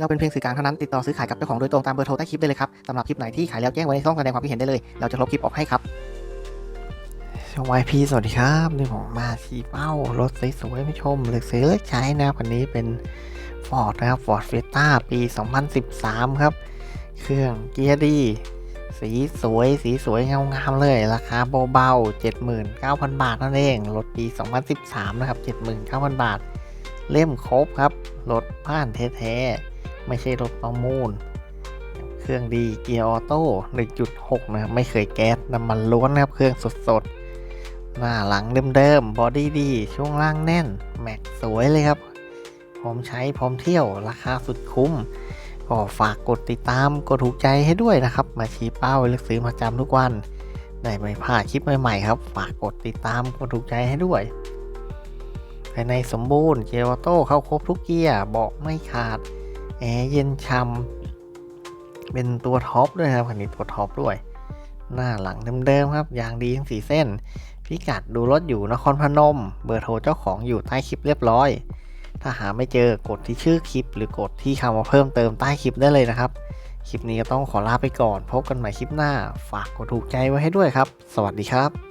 เราเป็นเพียงสื่อกลางเท่านั้นติดต่อซื้อขายกับเจ้าของโดยตรงตามเบอร์โทรใต้คลิปได้เลยครับสำหรับคลิปไหนที่ขายแล้วแจ้งไว้ในช่องแสดงความคิดเห็นได้เลย เราจะลบคลิปออกให้ครับช่องวายพีสวัสดีครับนี่ผมมาชี้เป้ารถสวยๆไม่ชมเลือกซื้อเลือกใช้นะครับวันนี้เป็น Ford นะครับ Ford Fiesta ปี 2013 ครับ เครื่องเกียร์ดี สีสวย สีสวยงามๆเลย ราคาเบาๆ 79,000 บาทนั่นเอง รถปี 2013 นะครับ 79,000 บาท เล่มครบครับ รถบ้านแท้ๆ ไม่ใช่รถประมูล เครื่องดีเกียร์ออโต้ 1.6 นะครับ ไม่เคยแก๊สน้ำมันล้วนนะครับ เครื่องสดๆ หน้าหลังเดิมๆ บอดี้ดี ช่วงล่างแน่น แม็กสวยเลยครับ พร้อมใช้พร้อมเที่ยว ราคาสุดคุ้ม ก็ฝากกดติดตาม กดถูกใจให้ด้วยนะครับ มาชี้เป้าเลือกซื้อมาจำทุกวัน ได้ไม่พลาดคลิปใหม่ๆครับ ฝากกดติดตาม กดถูกใจให้ด้วยภายในสมบูรณ์ เกียร์ออโต้เข้าครบทุกเกียร์ เบาะไม่ขาด แอร์เย็นช่ำเป็นตัวท็อปด้วยครับคันนี้ตัวท็อปด้วย หน้าหลังเดิมๆครับ ยางดีทั้งสี่เส้น พิกัดดูรถอยู่นครพนม เบอร์โทรเจ้าของอยู่ใต้คลิปเรียบร้อย ถ้าหาไม่เจอกดที่ชื่อคลิป หรือกดที่คำว่าเพิ่มเติมใต้คลิปได้เลยนะครับ คลิปนี้ก็ต้องขอลาไปก่อน พบกันใหม่คลิปหน้า ฝากกดถูกใจไว้ให้ด้วยครับ สวัสดีครับ